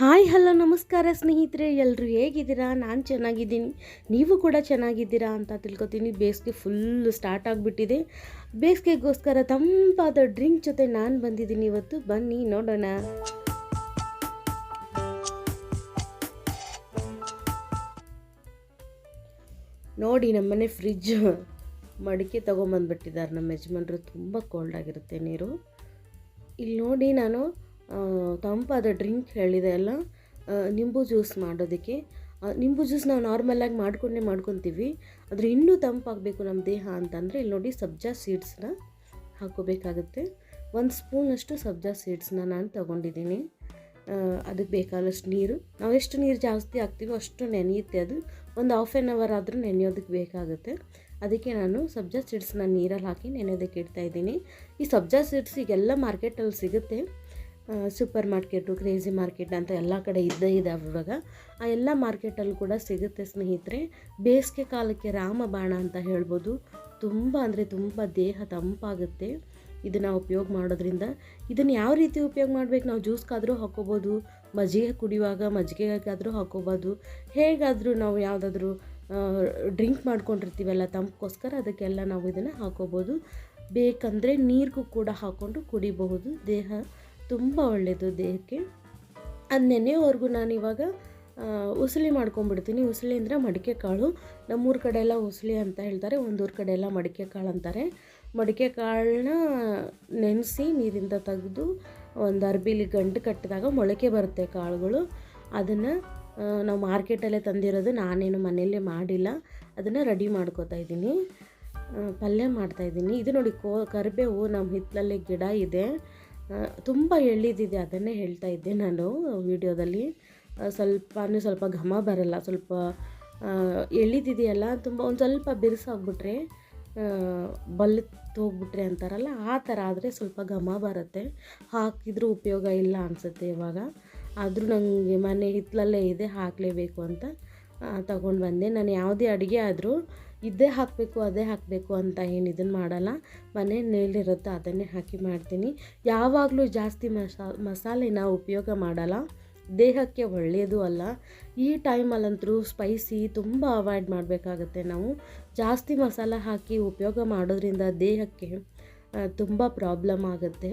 Hi, hello, ನಮಸ್ಕಾರ ಸ್ನೇಹಿತರೆ ಎಲ್ಲರೂ ಹೇಗಿದ್ದೀರಾ? ನಾನು ಚೆನ್ನಾಗಿದ್ದೀನಿ. ನೀವು ಕೂಡ ಚೆನ್ನಾಗಿದ್ದೀರಾ ಅಂತ ತಿಳ್ಕೊತೀನಿ. ಬೇಸಿಗೆ ಫುಲ್ಲು ಸ್ಟಾರ್ಟ್ ಆಗಿಬಿಟ್ಟಿದೆ. ಬೇಸಿಗೆಗೋಸ್ಕರ ತಂಪಾದ ಡ್ರಿಂಕ್ ಜೊತೆ ನಾನು ಬಂದಿದ್ದೀನಿ ಇವತ್ತು. ಬನ್ನಿ, ನೋಡೋಣ. ನೋಡಿ, ನಮ್ಮನೆ ಫ್ರಿಜ್ ಮಡಿಕೆ ತೊಗೊಂಬಂದ್ಬಿಟ್ಟಿದ್ದಾರೆ. ನಮ್ಮ ಯಜಮಾನರು ತುಂಬ ಕೋಲ್ಡ್ ಆಗಿರುತ್ತೆ ನೀರು. ಇಲ್ಲಿ ನೋಡಿ ನಾನು ತಂಪಾದ ಡ್ರಿಂಕ್ ಹೇಳಿದೆ ಅಲ್ಲ? ನಿಂಬು ಜ್ಯೂಸ್ ಮಾಡೋದಕ್ಕೆ. ನಿಂಬು ಜ್ಯೂಸ್ ನಾವು ನಾರ್ಮಲಾಗಿ ಮಾಡ್ಕೊಂಡೇ ಮಾಡ್ಕೊತೀವಿ. ಆದರೆ ಇನ್ನೂ ತಂಪಾಗಬೇಕು ನಮ್ಮ ದೇಹ ಅಂತಂದರೆ ಇಲ್ಲಿ ನೋಡಿ ಸಬ್ಜಾ ಸೀಡ್ಸ್ನ ಹಾಕೋಬೇಕಾಗುತ್ತೆ ಒಂದು ಸ್ಪೂನಷ್ಟು ಸಬ್ಜಾ ಸೀಡ್ಸ್ನ ನಾನು ತೊಗೊಂಡಿದ್ದೀನಿ. ಅದಕ್ಕೆ ಬೇಕಾದಷ್ಟು ನೀರು. ನಾವು ಎಷ್ಟು ನೀರು ಜಾಸ್ತಿ ಹಾಕ್ತೀವೋ ಅಷ್ಟು ನೆನೆಯುತ್ತೆ ಅದು. ಒಂದು ಹಾಫ್ ಆ್ಯನ್ ಅವರ್ ಆದರೂ ನೆನೆಯೋದಕ್ಕೆ ಬೇಕಾಗುತ್ತೆ. ಅದಕ್ಕೆ ನಾನು ಸಬ್ಜಾ ಸೀಡ್ಸ್ನ ನೀರಲ್ಲಿ ಹಾಕಿ ನೆನೆಯೋದಕ್ಕೆ ಇಡ್ತಾ ಇದ್ದೀನಿ. ಈ ಸಬ್ಜಾ ಸೀಡ್ಸ್ ಈಗೆಲ್ಲ ಮಾರ್ಕೆಟಲ್ಲಿ ಸಿಗುತ್ತೆ. ಸೂಪರ್ ಮಾರ್ಕೆಟು, ಕ್ರೇಜಿ ಮಾರ್ಕೆಟ್ ಅಂತ ಎಲ್ಲ ಕಡೆ ಇದ್ದೇ ಇದಾವೆ ಇವಾಗ. ಆ ಎಲ್ಲ ಮಾರ್ಕೆಟಲ್ಲಿ ಕೂಡ ಸಿಗುತ್ತೆ ಸ್ನೇಹಿತರೆ. ಬೇಸಿಗೆ ಕಾಲಕ್ಕೆ ರಾಮಬಾಣ ಅಂತ ಹೇಳ್ಬೋದು. ತುಂಬ ಅಂದರೆ ತುಂಬ ದೇಹ ತಂಪಾಗುತ್ತೆ. ಇದನ್ನು ಉಪಯೋಗ ಮಾಡೋದ್ರಿಂದ. ಇದನ್ನು ಯಾವ ರೀತಿ ಉಪಯೋಗ ಮಾಡ್ಬೇಕು? ನಾವು ಜ್ಯೂಸ್ಗಾದರೂ ಹಾಕ್ಕೋಬೋದು, ಮಜ್ಜಿಗೆ ಕುಡಿಯುವಾಗ ಮಜ್ಜಿಗೆಗಾದರೂ ಹಾಕ್ಕೋಬೋದು. ಹೇಗಾದರೂ ನಾವು ಯಾವುದಾದ್ರೂ ಡ್ರಿಂಕ್ ಮಾಡ್ಕೊಂಡಿರ್ತೀವಲ್ಲ ತಂಪಕ್ಕೋಸ್ಕರ ಅದಕ್ಕೆಲ್ಲ ನಾವು ಇದನ್ನು ಹಾಕೋಬೋದು ಬೇಕಂದರೆ ನೀರಿಗೂ ಕೂಡ ಹಾಕ್ಕೊಂಡು ಕುಡಿಬಹುದು. ದೇಹ ತುಂಬ ಒಳ್ಳೆಯದು ದೇಹಕ್ಕೆ. ಅದು ನೆನೆಯೋವರೆಗೂ ನಾನು ಇವಾಗ ಮಾಡ್ಕೊಂಬಿಡ್ತೀನಿ ಮಾಡ್ಕೊಂಡ್ಬಿಡ್ತೀನಿ. ಉಸಲಿ ಅಂದರೆ ಮಡಿಕೆ ಕಾಳು. ನಮ್ಮೂರ ಕಡೆ ಎಲ್ಲ ಉಸಳಿ ಅಂತ ಹೇಳ್ತಾರೆ, ಒಂದೂರ ಕಡೆ ಎಲ್ಲ ಮಡಿಕೆ ಕಾಳು ಅಂತಾರೆ. ಮಡಿಕೆ ಕಾಳನ್ನ ನೆನೆಸಿ ನೀರಿಂದ ತೆಗೆದು ಒಂದು ಅರ್ಬಿಲಿ ಗಂಟು ಕಟ್ಟಿದಾಗ ಮೊಳಕೆ ಬರುತ್ತೆ ಕಾಳುಗಳು. ಅದನ್ನು ನಾವು ಮಾರ್ಕೆಟಲ್ಲೇ ತಂದಿರೋದು ನಾನೇನು ಮನೆಯಲ್ಲೇ ಮಾಡಿಲ್ಲ. ಅದನ್ನು ರೆಡಿ ಮಾಡ್ಕೋತಾ ಇದ್ದೀನಿ. ಪಲ್ಯ ಮಾಡ್ತಾಯಿದ್ದೀನಿ ಇದು ನೋಡಿ ಕೋ, ಕರಿಬೇವು ನಮ್ಮ ಹಿತ್ತಲಲ್ಲಿ ಗಿಡ ಇದೆ. ತುಂಬ ಎಳ್ಳಿದಿದೆ, ಅದನ್ನೇ ಹೇಳ್ತಾ ಇದ್ದೆ ನಾನು ವಿಡಿಯೋದಲ್ಲಿ. ಸ್ವಲ್ಪ ಸ್ವಲ್ಪ ಘಮ ಬರಲ್ಲ, ಸ್ವಲ್ಪ ಎಳ್ಳಿದಿದೆಯಲ್ಲ, ತುಂಬ ಒಂದು ಸ್ವಲ್ಪ ಬಿರುಸಾಗ್ಬಿಟ್ರೆ ಬಲ್ತ್ ಹೋಗ್ಬಿಟ್ರೆ ಅಂತಾರಲ್ಲ, ಆ ಥರ ಆದರೆ ಸ್ವಲ್ಪ ಘಮ ಬರುತ್ತೆ. ಹಾಕಿದ್ರೂ ಉಪಯೋಗ ಇಲ್ಲ ಅನಿಸುತ್ತೆ ಇವಾಗ. ಆದರೂ ನನಗೆ ಮನೆ ಹಿತ್ತಲಲ್ಲೇ ಇದೆ, ಹಾಕಲೇಬೇಕು ಅಂತ ತಗೊಂಡು ಬಂದೆ. ನಾನು ಯಾವುದೇ ಅಡುಗೆ ಆದರೂ ಇದೇ ಹಾಕಬೇಕು, ಅದೇ ಹಾಕಬೇಕು ಅಂತ ಏನು ಇದನ್ನು ಮಾಡಲ್ಲ. ಮನೆಯಲ್ಲಿರುತ್ತೋ ಅದನ್ನೇ ಹಾಕಿ ಮಾಡ್ತೀನಿ. ಯಾವಾಗಲೂ ಜಾಸ್ತಿ ಮಸಾ, ಮಸಾಲೆನ ಉಪಯೋಗ ಮಾಡಲ್ಲ. ದೇಹಕ್ಕೆ ಒಳ್ಳೆಯದು ಅಲ್ಲ. ಈ ಟೈಮಲ್ಲಂತರೂ ಸ್ಪೈಸಿ ತುಂಬ ಅವಾಯ್ಡ್ ಮಾಡಬೇಕಾಗತ್ತೆ ನಾವು. ಜಾಸ್ತಿ ಮಸಾಲ ಹಾಕಿ ಉಪಯೋಗ ಮಾಡೋದ್ರಿಂದ ದೇಹಕ್ಕೆ ತುಂಬ ಪ್ರಾಬ್ಲಮ್ ಆಗುತ್ತೆ.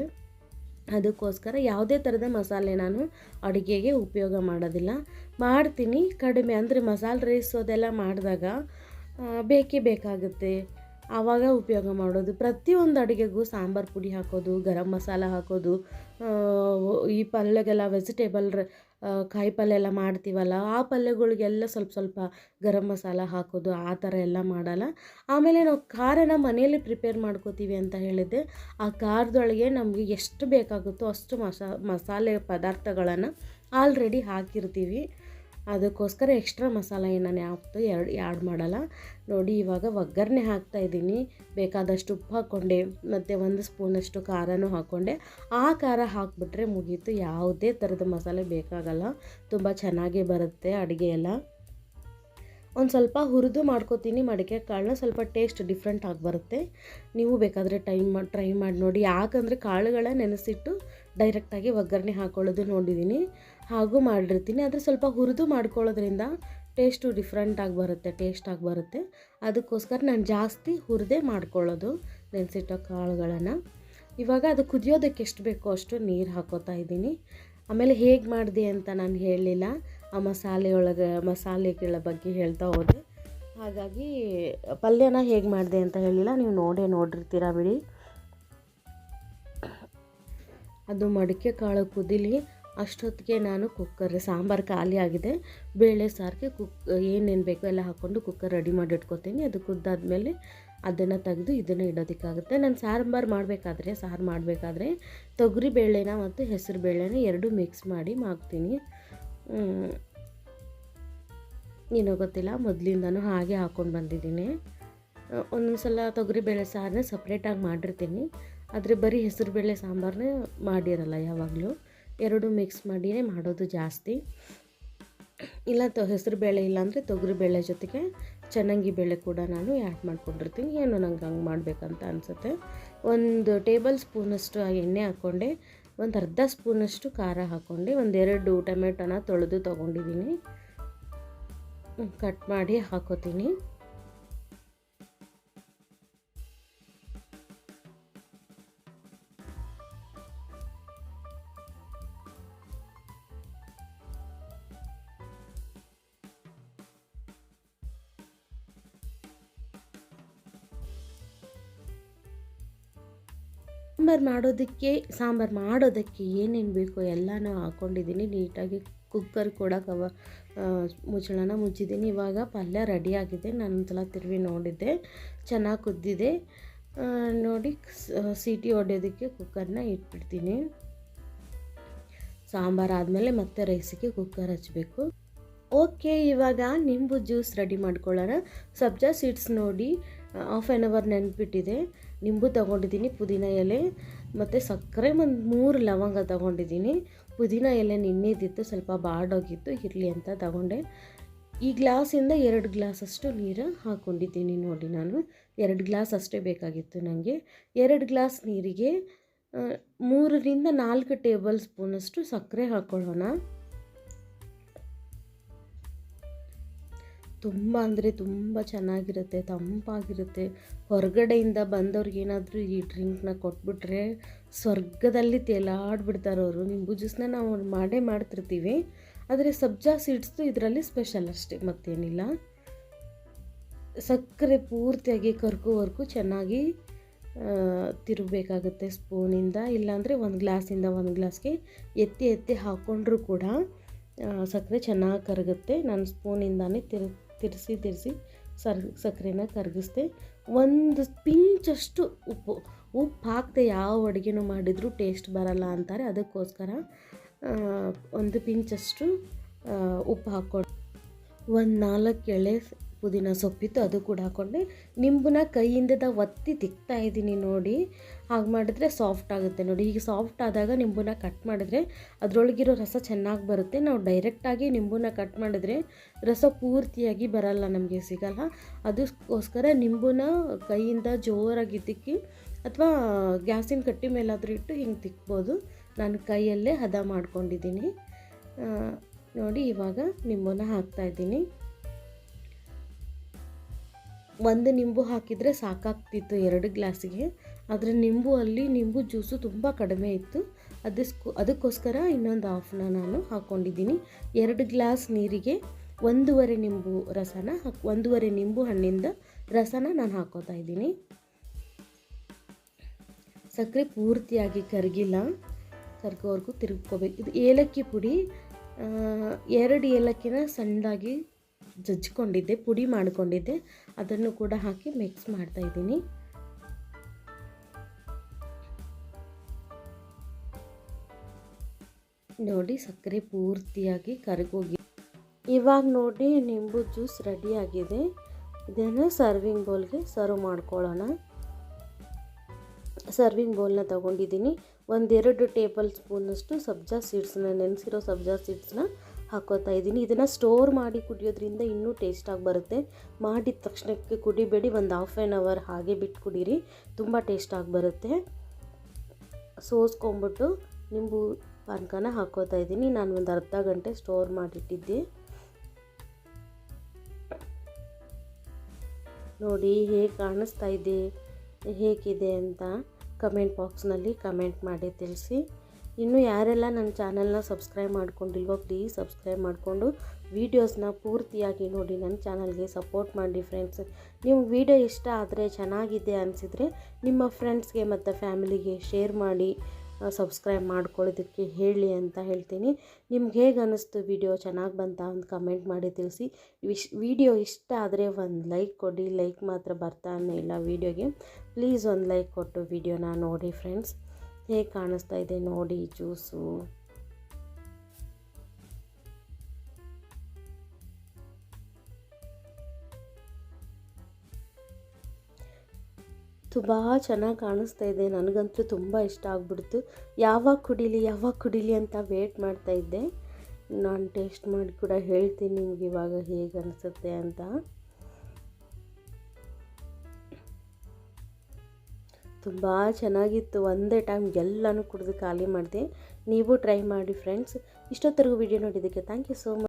ಅದಕ್ಕೋಸ್ಕರ ಯಾವುದೇ ಥರದ ಮಸಾಲೆ ನಾನು ಅಡುಗೆಗೆ ಉಪಯೋಗ ಮಾಡೋದಿಲ್ಲ. ಮಾಡ್ತೀನಿ ಕಡಿಮೆ, ಅಂದರೆ ಮಸಾಲೆ ರೈಸ್ ಅದೆಲ್ಲ ಮಾಡಿದಾಗ ಬೇಕೇ ಬೇಕಾಗುತ್ತೆ. ಆವಾಗ ಉಪಯೋಗ ಮಾಡೋದು. ಪ್ರತಿಯೊಂದು ಅಡುಗೆಗೂ ಸಾಂಬಾರು ಪುಡಿ ಹಾಕೋದು, ಗರಂ ಮಸಾಲ ಹಾಕೋದು ಈ ಪಲ್ಯಗೆಲ್ಲ ವೆಜಿಟೇಬಲ್ ಕಾಯಿ ಪಲ್ಯ ಎಲ್ಲ ಮಾಡ್ತೀವಲ್ಲ, ಆ ಪಲ್ಯಗಳಿಗೆಲ್ಲ ಸ್ವಲ್ಪ ಸ್ವಲ್ಪ ಗರಂ ಮಸಾಲ ಹಾಕೋದು, ಆ ಥರ ಎಲ್ಲ ಮಾಡಲ್ಲ. ಆಮೇಲೆ ನಾವು ಖಾರನ ಮನೆಯಲ್ಲಿ ಪ್ರಿಪೇರ್ ಮಾಡ್ಕೋತೀವಿ ಅಂತ ಹೇಳಿದ್ದೆ. ಆ ಖಾರದೊಳಗೆ ನಮಗೆ ಎಷ್ಟು ಬೇಕಾಗುತ್ತೋ ಅಷ್ಟು ಮಸಾ, ಮಸಾಲೆ ಪದಾರ್ಥಗಳನ್ನು ಆಲ್ರೆಡಿ ಹಾಕಿರ್ತೀವಿ. ಅದಕ್ಕೋಸ್ಕರ ಎಕ್ಸ್ಟ್ರಾ ಮಸಾಲ ಏನು ನಾನು ಯಾವತ್ತು ಎರಡು ಆ್ಯಡ್ ಮಾಡಲ್ಲ. ನೋಡಿ, ಇವಾಗ ಒಗ್ಗರಣೆ ಹಾಕ್ತಾ ಇದ್ದೀನಿ. ಬೇಕಾದಷ್ಟು ಉಪ್ಪು ಹಾಕ್ಕೊಂಡೆ, ಮತ್ತು ಒಂದು ಸ್ಪೂನಷ್ಟು ಖಾರನೂ ಹಾಕ್ಕೊಂಡೆ. ಆ ಖಾರ ಹಾಕಿಬಿಟ್ರೆ ಮುಗೀತು. ಯಾವುದೇ ಥರದ ಮಸಾಲೆ ಬೇಕಾಗಲ್ಲ. ತುಂಬ ಚೆನ್ನಾಗಿ ಬರುತ್ತೆ ಅಡುಗೆ ಎಲ್ಲ. ಒಂದು ಸ್ವಲ್ಪ ಹುರಿದು ಮಾಡ್ಕೋತೀನಿ. ಮಡಿಕೆ ಕಾಳನ್ನ ಸ್ವಲ್ಪ ಟೇಸ್ಟ್ ಡಿಫ್ರೆಂಟ್ ಆಗಿ ಬರುತ್ತೆ. ನೀವು ಬೇಕಾದರೆ ಟೈಮ್ ಮಾಡಿ ಟ್ರೈ ಮಾಡಿ ನೋಡಿ. ಯಾಕಂದರೆ ಕಾಳುಗಳ ನೆನೆಸಿಟ್ಟು ಡೈರೆಕ್ಟಾಗಿ ಒಗ್ಗರಣೆ ಹಾಕ್ಕೊಳ್ಳೋದು ನೋಡಿದ್ದೀನಿ. ಹಾಗೂ ಮಾಡಿರ್ತೀನಿ. ಆದರೆ ಸ್ವಲ್ಪ ಹುರಿದು ಮಾಡ್ಕೊಳ್ಳೋದ್ರಿಂದ ಟೇಸ್ಟು ಡಿಫ್ರೆಂಟಾಗಿ ಬರುತ್ತೆ ಟೇಸ್ಟಾಗಿ ಬರುತ್ತೆ. ಅದಕ್ಕೋಸ್ಕರ ನಾನು ಜಾಸ್ತಿ ಹುರಿದೇ ಮಾಡ್ಕೊಳ್ಳೋದು ನೆನೆಸಿಟ್ಟ ಕಾಳುಗಳನ್ನು. ಇವಾಗ ಅದು ಕುದಿಯೋದಕ್ಕೆ ಎಷ್ಟು ಬೇಕೋ ಅಷ್ಟು ನೀರು ಹಾಕೋತಾ ಇದ್ದೀನಿ. ಆಮೇಲೆ ಹೇಗೆ ಮಾಡಿದೆ ಅಂತ ನಾನು ಹೇಳಲಿಲ್ಲ ಆ ಮಸಾಲೆ ಒಳಗೆ ಮಸಾಲೆಗಳ ಬಗ್ಗೆ ಹೇಳ್ತಾ ಹೋದೆ. ಹಾಗಾಗಿ ಪಲ್ಯನ ಹೇಗೆ ಮಾಡಿದೆ ಅಂತ ಹೇಳಿಲ್ಲ. ನೀವು ನೋಡೇ ನೋಡಿರ್ತೀರಾ ಬಿಡಿ. ಅದು ಮಡಿಕೆ ಕಾಳು ಕುದಿಲಿ. ಅಷ್ಟೊತ್ತಿಗೆ ನಾನು ಕುಕ್ಕರ್ ಸಾಂಬಾರು ಖಾಲಿ ಆಗಿದೆ. ಬೇಳೆ, ಸಾರಿಗೆ ಕುಕ್ ಏನೇನು ಬೇಕೋ ಎಲ್ಲ ಹಾಕ್ಕೊಂಡು ಕುಕ್ಕರ್ ರೆಡಿ ಮಾಡಿ ಇಟ್ಕೊತೀನಿ. ಅದು ಕುದ್ದಾದಮೇಲೆ ಅದನ್ನು ತೆಗೆದು ಇದನ್ನು ಇಡೋದಕ್ಕಾಗುತ್ತೆ. ನಾನು ಸಾಂಬಾರು ಮಾಡಬೇಕಾದ್ರೆ, ಸಾರು ಮಾಡಬೇಕಾದ್ರೆ ತೊಗರಿ ಬೇಳೆನ ಮತ್ತು ಹೆಸರು ಬೇಳೆನ ಎರಡು ಮಿಕ್ಸ್ ಮಾಡಿ ಮಾಡ್ತೀನಿ ಏನೋ ಗೊತ್ತಿಲ್ಲ. ಮೊದಲಿಂದನೂ ಹಾಗೆ ಹಾಕ್ಕೊಂಡು ಬಂದಿದ್ದೀನಿ. ಒಂದೊಂದು ಸಲ ತೊಗರಿ ಬೇಳೆ ಸಾರನ್ನ ಸಪ್ರೇಟಾಗಿ ಮಾಡಿರ್ತೀನಿ. ಆದರೆ ಬರೀ ಹೆಸರುಬೇಳೆ ಸಾಂಬಾರನ್ನೇ ಮಾಡಿರಲ್ಲ ಯಾವಾಗಲೂ. ಎರಡು ಮಿಕ್ಸ್ ಮಾಡಿಯೇ ಮಾಡೋದು ಜಾಸ್ತಿ. ಇಲ್ಲ ತ ಹೆಸರುಬೇಳೆ ಇಲ್ಲಾಂದರೆ ತೊಗರಿಬೇಳೆ ಜೊತೆಗೆ ಚೆನ್ನಂಗಿ ಬೇಳೆ ಕೂಡ ನಾನು ಆ್ಯಡ್ ಮಾಡ್ಕೊಂಡಿರ್ತೀನಿ. ಏನು ನಂಗೆ ಹಂಗೆ ಮಾಡಬೇಕಂತ ಅನಿಸುತ್ತೆ. ಒಂದು ಟೇಬಲ್ ಸ್ಪೂನಷ್ಟು ಎಣ್ಣೆ ಹಾಕ್ಕೊಂಡೆ ಒಂದು ಅರ್ಧ ಸ್ಪೂನಷ್ಟು ಖಾರ ಹಾಕ್ಕೊಂಡೆ ಒಂದೆರಡು ಟೊಮೆಟೊನ ತೊಳೆದು ತೊಗೊಂಡಿದ್ದೀನಿ ಕಟ್ ಮಾಡಿ ಹಾಕೋತೀನಿ. ಸಾಂಬಾರು ಮಾಡೋದಕ್ಕೆ ಸಾಂಬಾರು ಮಾಡೋದಕ್ಕೆ ಏನೇನು ಬೇಕೋ ಎಲ್ಲನೂ ಹಾಕ್ಕೊಂಡಿದ್ದೀನಿ ನೀಟಾಗಿ ಕುಕ್ಕರ್ ಕೂಡ ಕವ ಮುಚ್ಚಳನ ಮುಚ್ಚಿದ್ದೀನಿ. ಇವಾಗ ಪಲ್ಯ ರೆಡಿಯಾಗಿದೆ. ನಾನು ಸಲ ತಿರುವಿ ನೋಡಿದ್ದೆ. ಚೆನ್ನಾಗಿ ಕುದ್ದಿದೆ. ನೋಡಿ ಸೀಟಿ ಹೊಡೆಯೋದಕ್ಕೆ ಕುಕ್ಕರ್ನ ಇಟ್ಬಿಡ್ತೀನಿ. ಸಾಂಬಾರು ಆದಮೇಲೆ ಮತ್ತೆ ರೈಸಿಗೆ ಕುಕ್ಕರ್ ಹಚ್ಚಬೇಕು ಓಕೆ, ಇವಾಗ ನಿಂಬು ಜ್ಯೂಸ್ ರೆಡಿ ಮಾಡ್ಕೊಳ್ಳೋಣ. ಸಬ್ಜಾ ಸೀಡ್ಸ್ ನೋಡಿ ಹಾಫ್ ಆ್ಯನ್ ಅವರ್ ನೆನ್ಪಿಟ್ಟಿದೆ. ನಿಂಬು ತಗೊಂಡಿದ್ದೀನಿ, ಪುದೀನ ಎಲೆ ಮತ್ತು ಸಕ್ಕರೆ ಒಂದು ಮೂರು ಲವಂಗ ತಗೊಂಡಿದ್ದೀನಿ. ಪುದೀನ ಎಲೆ ನಿನ್ನೆದಿತ್ತು, ಸ್ವಲ್ಪ ಬಾಡೋಗಿತ್ತು, ಇರಲಿ ಅಂತ ತಗೊಂಡೆ. ಈ ಗ್ಲಾಸಿಂದ ಎರಡು ಗ್ಲಾಸಷ್ಟು ನೀರು ಹಾಕ್ಕೊಂಡಿದ್ದೀನಿ ನೋಡಿ ನಾನು. ಎರಡು ಗ್ಲಾಸ್ ಅಷ್ಟೇ ಬೇಕಾಗಿತ್ತು ನನಗೆ ಎರಡು ಗ್ಲಾಸ್ ನೀರಿಗೆ ಮೂರರಿಂದ ನಾಲ್ಕು ಟೇಬಲ್ ಸ್ಪೂನಷ್ಟು ಸಕ್ಕರೆ ಹಾಕ್ಕೊಳ್ಳೋಣ ತುಂಬ ಅಂದರೆ ತುಂಬ ಚೆನ್ನಾಗಿರುತ್ತೆ, ತಂಪಾಗಿರುತ್ತೆ. ಹೊರಗಡೆಯಿಂದ ಬಂದವ್ರಿಗೆ ಏನಾದರೂ ಈ ಡ್ರಿಂಕ್ನ ಕೊಟ್ಬಿಟ್ರೆ ಸ್ವರ್ಗದಲ್ಲಿ ತೇಲಾಡ್ಬಿಡ್ತಾರೆ ಅವರು. ನಿಂಬು ಜ್ಯೂಸನ್ನ ನಾವು ಮಾಡೇ ಮಾಡ್ತಿರ್ತೀವಿ. ಆದರೆ ಸಬ್ಜಾ ಸೀಡ್ಸ್ದು ಇದರಲ್ಲಿ ಸ್ಪೆಷಲ್ ಅಷ್ಟೇ, ಮತ್ತೇನಿಲ್ಲ. ಸಕ್ಕರೆ ಪೂರ್ತಿಯಾಗಿ ಕರ್ಕೋವರೆಗೂ ಚೆನ್ನಾಗಿ ತಿರುಗಬೇಕಾಗುತ್ತೆ ಸ್ಪೂನಿಂದ. ಇಲ್ಲಾಂದರೆ ಒಂದು ಗ್ಲಾಸಿಂದ ಒಂದು ಗ್ಲಾಸ್ಗೆ ಎತ್ತಿ ಎತ್ತಿ ಹಾಕ್ಕೊಂಡ್ರೂ ಕೂಡ ಸಕ್ಕರೆ ಚೆನ್ನಾಗಿ ಕರಗುತ್ತೆ. ನಾನು ಸ್ಪೂನಿಂದಾನೇ ತಿರು ತಿರ್ಸಿ ತಿರ್ಸಿ ಸರ್ ಸಕ್ಕರೆನ ಕರಗಿಸ್ದೆ ಒಂದು ಪಿಂಚಷ್ಟು ಉಪ್ಪು ಉಪ್ಪು ಹಾಕದೆ ಯಾವ ಅಡುಗೆನೂ ಮಾಡಿದರೂ ಟೇಸ್ಟ್ ಬರಲ್ಲ ಅಂತಾರೆ. ಅದಕ್ಕೋಸ್ಕರ ಒಂದು ಪಿಂಚಷ್ಟು ಉಪ್ಪು ಹಾಕ್ಕೊಂಡು ಒಂದು ನಾಲ್ಕು ಎಳೆ ಪುದೀನ ಸೊಪ್ಪಿತ್ತು ಅದು ಕೂಡ ಹಾಕ್ಕೊಂಡೆ ನಿಂಬುನ ಕೈಯಿಂದ ಒತ್ತಿ ತಿಕ್ತಾ ಇದ್ದೀನಿ ನೋಡಿ. ಹಾಗೆ ಮಾಡಿದ್ರೆ ಸಾಫ್ಟ್ ಆಗುತ್ತೆ ನೋಡಿ. ಈಗ ಸಾಫ್ಟ್ ಆದಾಗ ನಿಂಬುನ ಕಟ್ ಮಾಡಿದ್ರೆ ಅದರೊಳಗಿರೋ ರಸ ಚೆನ್ನಾಗಿ ಬರುತ್ತೆ. ನಾವು ಡೈರೆಕ್ಟಾಗಿ ನಿಂಬುನ ಕಟ್ ಮಾಡಿದ್ರೆ ರಸ ಪೂರ್ತಿಯಾಗಿ ಬರಲ್ಲ ನಮಗೆ, ಸಿಗಲ್ಲ. ಅದಕ್ಕೋಸ್ಕರ ನಿಂಬುನ ಕೈಯಿಂದ ಜೋರಾಗಿ ತಿಕ್ಕಿ ಅಥವಾ ಗ್ಯಾಸಿನ ಕಟ್ಟಿ ಮೇಲಾದರೂ ಇಟ್ಟು ಹಿಂಗೆ ತಿಕ್ಬೋದು. ನಾನು ಕೈಯಲ್ಲೇ ಹದ ಮಾಡ್ಕೊಂಡಿದ್ದೀನಿ. ನೋಡಿ ಇವಾಗ ನಿಂಬುನ ಹಾಕ್ತಾಯಿದ್ದೀನಿ ಒಂದು ನಿಂಬು ಹಾಕಿದರೆ ಸಾಕಾಗ್ತಿತ್ತು ಎರಡು ಗ್ಲಾಸಿಗೆ. ಆದರೆ ನಿಂಬು ಅಲ್ಲಿ ನಿಂಬು ಜ್ಯೂಸು ತುಂಬ ಕಡಿಮೆ ಇತ್ತು. ಅದಕ್ಕೂ ಅದಕ್ಕೋಸ್ಕರ ಇನ್ನೊಂದು ಹಾಫ್ನ ನಾನು ಹಾಕ್ಕೊಂಡಿದ್ದೀನಿ ಎರಡು ಗ್ಲಾಸ್ ನೀರಿಗೆ ಒಂದೂವರೆ ನಿಂಬು ರಸನ ಹಾಕ್, ಒಂದೂವರೆ ನಿಂಬು ಹಣ್ಣಿಂದ ರಸನ ನಾನು ಹಾಕೋತಾ ಇದ್ದೀನಿ. ಸಕ್ಕರೆ ಪೂರ್ತಿಯಾಗಿ ಕರಗಿಲ್ಲ. ಕರ್ಗೋವರೆಗೂ ತಿರುಗ್ಕೋಬೇಕು. ಇದು ಏಲಕ್ಕಿ ಪುಡಿ. ಎರಡು ಏಲಕ್ಕಿನ ಸಣ್ಣದಾಗಿ ಜಜ್ಜಿಕೊಂಡಿದ್ದೆ, ಪುಡಿ ಮಾಡಿಕೊಂಡಿದ್ದೆ. ಅದನ್ನು ಕೂಡ ಹಾಕಿ ಮಿಕ್ಸ್ ಮಾಡ್ತಾ ಇದ್ದೀನಿ. ನೋಡಿ ಸಕ್ಕರೆ ಪೂರ್ತಿಯಾಗಿ ಕರಗೋಗಿ ಇವಾಗ ನೋಡಿ ನಿಂಬು ಜ್ಯೂಸ್ ರೆಡಿಯಾಗಿದೆ ಇದನ್ನು ಸರ್ವಿಂಗ್ ಬೌಲ್ಗೆ ಸರ್ವ್ ಮಾಡ್ಕೊಳ್ಳೋಣ. ಸರ್ವಿಂಗ್ ಬೌಲ್ನ ತಗೊಂಡಿದ್ದೀನಿ. ಒಂದೆರಡು ಟೇಬಲ್ ಸ್ಪೂನಷ್ಟು ಸಬ್ಜಾ ಸೀಡ್ಸ್ನ ನೆನೆಸಿರೋ ಸಬ್ಜಾ ಸೀಡ್ಸ್ನ ಹಾಕೋತಾ ಇದ್ದೀನಿ. ಇದನ್ನು ಸ್ಟೋರ್ ಮಾಡಿ ಕುಡಿಯೋದ್ರಿಂದ ಇನ್ನೂ ಟೇಸ್ಟಾಗಿ ಬರುತ್ತೆ. ಮಾಡಿದ ತಕ್ಷಣಕ್ಕೆ ಕುಡಿಬೇಡಿ. ಒಂದು ಹಾಫ್ ಆ್ಯನ್ ಅವರ್ ಹಾಗೆ ಬಿಟ್ಟು ಕುಡೀರಿ. ತುಂಬ ಟೇಸ್ಟಾಗಿ ಬರುತ್ತೆ. ಸೋಸ್ಕೊಂಬಿಟ್ಟು ನಿಂಬು ಪಾನಕನ ಹಾಕೋತಾ ಇದ್ದೀನಿ. ನಾನು ಒಂದು ಅರ್ಧ ಗಂಟೆ ಸ್ಟೋರ್ ಮಾಡಿಟ್ಟಿದ್ದೆ. ನೋಡಿ ಹೇಗೆ ಕಾಣಿಸ್ತಾ ಇದೆ, ಹೇಗಿದೆ ಅಂತ ಕಮೆಂಟ್ ಬಾಕ್ಸ್ನಲ್ಲಿ ಕಮೆಂಟ್ ಮಾಡಿ ತಿಳಿಸಿ. ಇನ್ನು ಯಾರೆಲ್ಲ ನನ್ನ ಚಾನಲ್ನ ಸಬ್ಸ್ಕ್ರೈಬ್ ಮಾಡ್ಕೊಂಡಿಲ್ವೋ ಪ್ಲೀಸ್ ಸಬ್ಸ್ಕ್ರೈಬ್ ಮಾಡಿಕೊಂಡು ವೀಡಿಯೋಸ್ನ ಪೂರ್ತಿಯಾಗಿ ನೋಡಿ ನನ್ನ ಚಾನಲ್ಗೆ ಸಪೋರ್ಟ್ ಮಾಡಿ ಫ್ರೆಂಡ್ಸ್ ನಿಮ್ಮ ವಿಡಿಯೋ ಇಷ್ಟ ಆದರೆ ಚೆನ್ನಾಗಿದೆ ಅನಿಸಿದರೆ ನಿಮ್ಮ ಫ್ರೆಂಡ್ಸ್ಗೆ ಮತ್ತು ಫ್ಯಾಮಿಲಿಗೆ ಶೇರ್ ಮಾಡಿ ಸಬ್ಸ್ಕ್ರೈಬ್ ಮಾಡ್ಕೊಳ್ಳೋದಕ್ಕೆ ಹೇಳಿ ಅಂತ ಹೇಳ್ತೀನಿ. ನಿಮ್ಗೆ ಹೇಗೆ ಅನ್ನಿಸ್ತು ವಿಡಿಯೋ ಚೆನ್ನಾಗಿ ಬಂತ? ಒಂದು ಕಮೆಂಟ್ ಮಾಡಿ ತಿಳಿಸಿ. ವಿಶ್ ವಿಡಿಯೋ ಇಷ್ಟ ಆದರೆ ಒಂದು ಲೈಕ್ ಕೊಡಿ. ಲೈಕ್ ಮಾತ್ರ ಬರ್ತಾನೆ ಇಲ್ಲ ವೀಡಿಯೋಗೆ ಪ್ಲೀಸ್ ಒಂದು ಲೈಕ್ ಕೊಟ್ಟು ವಿಡಿಯೋನ ನೋಡಿ ಫ್ರೆಂಡ್ಸ್ ಹೇಗೆ ಕಾಣಿಸ್ತಾ ಇದೆ ನೋಡಿ, ಜ್ಯೂಸು. ತುಂಬ ಚೆನ್ನಾಗಿ ಕಾಣಿಸ್ತಾ ಇದೆ. ನನಗಂತೂ ತುಂಬ ಇಷ್ಟ ಆಗ್ಬಿಡ್ತು. ಯಾವಾಗ ಕುಡೀಲಿ ಯಾವಾಗ ಕುಡೀಲಿ ಅಂತ ವೇಟ್ ಮಾಡ್ತಾ ಇದ್ದೆ. ನಾನು ಟೇಸ್ಟ್ ಮಾಡಿ ಕೂಡ ಹೇಳ್ತೀನಿ ನಿಮ್ಗೆ ಇವಾಗ ಹೇಗೆ ಅನಿಸುತ್ತೆ ಅಂತ. ತುಂಬ ಚೆನ್ನಾಗಿತ್ತು, ಒಂದೇ ಟೈಮ್ ಎಲ್ಲನೂ ಕುಡಿದು ಖಾಲಿ ಮಾಡಿದೆ. ನೀವು ಟ್ರೈ ಮಾಡಿ ಫ್ರೆಂಡ್ಸ್ ಇಷ್ಟೊತ್ತರೆಗೂ ವಿಡಿಯೋ ನೋಡಿದ್ದಕ್ಕೆ ಥ್ಯಾಂಕ್ ಯು ಸೋ ಮಚ್